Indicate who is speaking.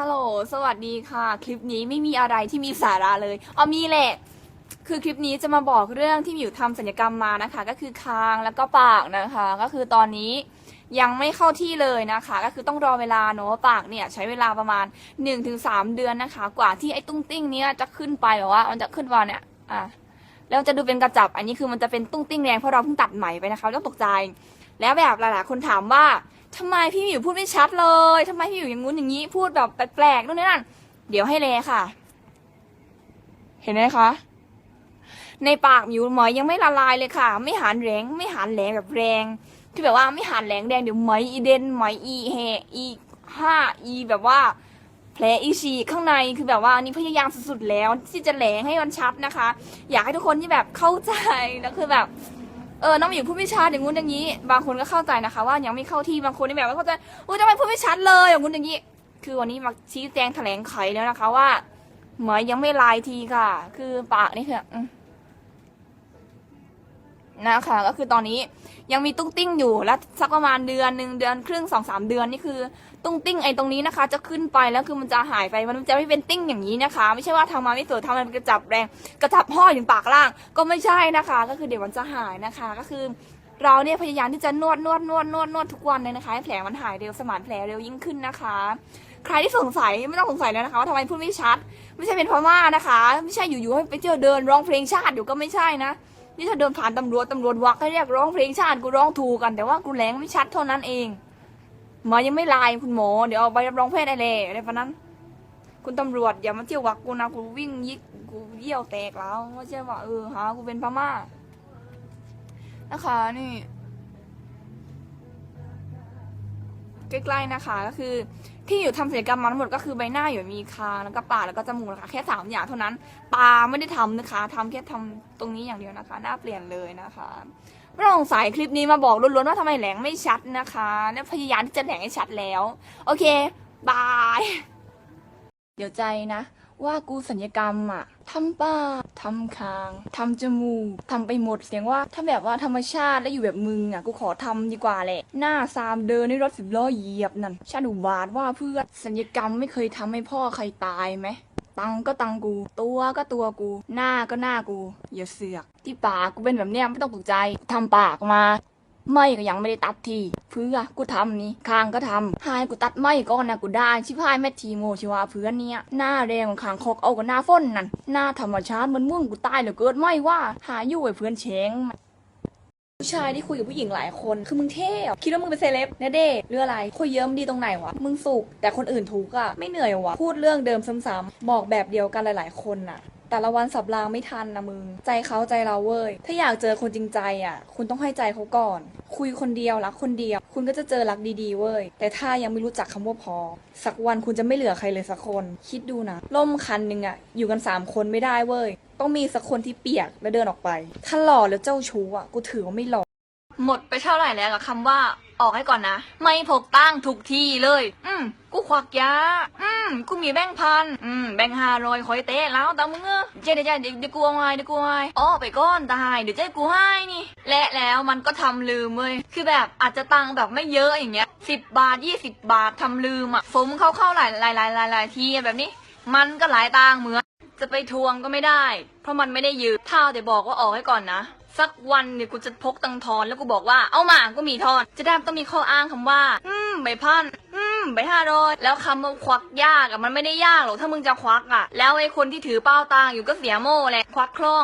Speaker 1: ฮัลโหล สวัสดีค่ะ คลิปนี้ไม่มีอะไรที่มีสาระเลยอ๋อมีแหละ คือคลิปนี้จะมาบอกเรื่องที่มิวทำศัลยกรรมมานะคะ ก็คือคางแล้วก็ปากนะคะ ก็คือตอนนี้ยังไม่เข้าที่เลยนะคะ ก็คือต้องรอเวลาเนอะปากเนี่ยใช้เวลาประมาณ 1-3 เดือนนะคะ กว่าที่ไอ้ตุ้งติ้งเนี้ยจะขึ้นไปแบบว่ามันจะขึ้นมาเนี่ยอะแล้วจะดูเป็นกระจับ อันนี้คือมันจะเป็นตุ้งติ้งแดงเพราะเราเพิ่งตัดใหม่ไปนะคะต้องตกใจ แล้วแบบหลายๆคนถามว่าทำไมพี่หมิวพูดไม่ชัดเลยทำไมพี่หมิวอย่างงู้นอย่างนี้ พูดแบบแปลกๆนู่นนี่นั่น เดี๋ยวให้เลค่ะ เห็นไหมคะ ในปากหมิวหมอยยังไม่ละลายเลยค่ะ ไม่หานแรงไม่หานแรงแบบแรงที่แบบว่าไม่หานแรงแดงเดี๋ยวหมอยอีเดนหมอยอีเฮอีห้าอีแบบว่าแผลอีฉีข้างในคือแบบว่านี่พยายามสุดๆแล้ว ที่จะแหลงให้มันชัดนะคะ อยากให้ทุกคนที่แบบเข้าใจแล้วคือแบบ เออน้องหมิวพูดไม่ชัดอย่างงู้นอย่างนี้ บางคนก็เข้าใจนะคะ ว่ายังไม่เข้าที่บางคนในแบบไม่เข้าใจอุ้ยทำไมพูดไม่ชัดเลยอย่างงู้นอย่างนี้ คือวันนี้มาชี้แจงแถลงไขแล้วนะคะว่า เหมยยังไม่ลายทีค่ะ คือปากนี่คือ นะคะ ก็คือตอนนี้ยังมีตุ้งติ้งอยู่แล้วสักประมาณเดือนหนึ่งเดือนครึ่งสองสามเดือนนี่คือ ตุ้งติ้งไอ้ตรงนี้นะคะ จะขึ้นไปแล้วคือมันจะหายไปมันจะไม่เป็นติ้งอย่างนี้นะคะ ไม่ใช่ว่าทำมาไม่สวยทำมันกระจับแรงกระจับห้อยถึงปากล่าง ก็ไม่ใช่นะคะ ก็คือเดี๋ยวมันจะหายนะคะก็คือเราเนี่ยพยายามที่จะนวดนวดนวดนวดนวดทุกวันเลยนะคะให้แผลมันหายเร็วสมานแผลเร็วยิ่งขึ้นนะคะ ใครที่สงสัยไม่ต้องสงสัยแล้วนะคะว่าทำไมพูดไม่ชัด ไม่ใช่เป็นพม่านะคะ ไม่ใช่อยู่ๆให้ไปเจอเดินร้องเพลงชาติอยู่ก็ไม่ใช่นะ นี่ถ้าเดินผ่านตำรวจตำรวจวักให้เรียกร้องเพลงชาติกูร้องถูกกัน แต่ว่ากูแหลงไม่ชัดเท่านั้นเองหมอยังไม่ลายคุณหมอเดี๋ยวเอาใบรับรองแพทย์ได้เลยอะไรพะนั้น คุณตำรวจอย่ามาเที่ยววักกูนะกูวิ่งยิกกูเยี่ยวแตกแล้วไม่ใช่ว่าเออหากูเป็นพม่านะคะนี่ ใกล้ๆนะคะ ก็คือที่อยู่ทำศัลยกรรมมาทั้งหมดก็คือใบหน้าอยู่มีคางแล้วก็ปากแล้วก็จมูกนะคะแค่สามอย่างเท่านั้นตาไม่ได้ทำนะคะทำแค่ทำตรงนี้อย่างเดียวนะคะ หน้าเปลี่ยนเลยนะคะไม่ต้องสงสัยคลิปนี้มาบอกล้วนๆว่าทำไมแหลงไม่ชัดนะคะแล้วพยายามที่จะแหลงให้ชัดแล้ว โอเคบาย เดี๋ยวใจนะ ว่ากูสัญญกรรมอะทำปากทำคางทำจมูกทำไปหมดเสียงว่า ถ้าแบบว่าธรรมชาติแล้วอยู่แบบมึงอะกูขอทำดีกว่าแหละ หน้าซามเดินในรถสิบล้อเหยียบนั่นชาติอุบาทว่าเพื่อนสัญญกรรมไม่เคยทำให้พ่อใครตายไหมตังก็ตังกู ตัวก็ตัวกู หน้าก็หน้ากูอย่าเสือก ที่ปากกูเป็นแบบเนี้ยไม่ต้องตกใจทำปากมา ไม่ก็ยังไม่ได้ตัดทีเพื่อกูทำนี่คางก็ทำหายกูตัดไม่ก่อนนะกูได้ชิพายแม่ทีโมชิวาเพื่อนเนี่ยหน้าแรงของคางคอกเอากับหน้าฝนนั่นหน้าธรรมชาติมันม่วงกูตายเหลือเกินไม่ว่า หาอยู่ไอ้เพื่อนเชงผู้ชายที่คุยกับผู้หญิงหลายคน คือมึงเท่อคิดว่ามึงเป็นเซเลบนะเด้หรืออะไรคุยเยอะมดีตรงไหนวะ มึงสุขแต่คนอื่นทุกอะไม่เหนื่อยวะ พูดเรื่องเดิมซ้ำๆบอกแบบเดียวกันหลาย ๆ คนน่ะ แต่ละวันสับรางไม่ทันนะมึง ใจเขาใจเราเว้ย ถ้าอยากเจอคนจริงใจอะ คุณต้องให้ใจเขาก่อน คุยคนเดียวรักคนเดียว คุณก็จะเจอรักดีๆเว้ย แต่ถ้ายังไม่รู้จักคำว่าพอ สักวันคุณจะไม่เหลือใครเลยสักคน คิดดูนะ ล่มคันหนึ่งอะ อยู่กันสามคนไม่ได้เว้ย ต้องมีสักคนที่เปียกแล้วเดินออกไป ถ้าหล่อแล้วเจ้าชู้อะ กูถือว่าไม่หล่อ หมดไปเท่าไหร่แล้วกับคำว่า ออกให้ก่อนนะ ไม่พกตั้งทุกที่เลย อืมกูควักยาอืม กูมีแบงค์พันอืมแบงค์ห้าร้อยคอยเตะแล้วตามมึงเออเจ๊เดี๋ยวเจ๊เดี๋ยวเดี๋ยวกูเอาไงเดี๋ยวกูเอาไงอ๋อไปก้อนตายเดี๋ยวเจ๊กูให้นี่ และแล้วมันก็ทำลืมเว้ยคือแบบอาจจะตังค์แบบไม่เยอะอย่างเงี้ยสิบบาทยี่สิบบาททำลืมอะฟมเข้าเข้าหลายหลายหลายหลายหลายทีแบบนี้ มันก็หลายตังค์เหมือนจะไปทวงก็ไม่ได้ เพราะมันไม่ได้ยืมถ้าแต่บอกว่าออกให้ก่อนนะสักวันเนี่ยกูจะพกตังค์ทอนแล้วกูบอกว่าเอามากูมีทอน จะได้ต้องมีข้ออ้างคำว่า อืมใบพันอื ไปห้าร้อยแล้วคำว่าควักยากอะมันไม่ได้ยากหรอกถ้ามึงจะควักอะแล้วไอ้คนที่ถือเป้าตังค์อยู่ก็เสียโม่แหละควักคล่อง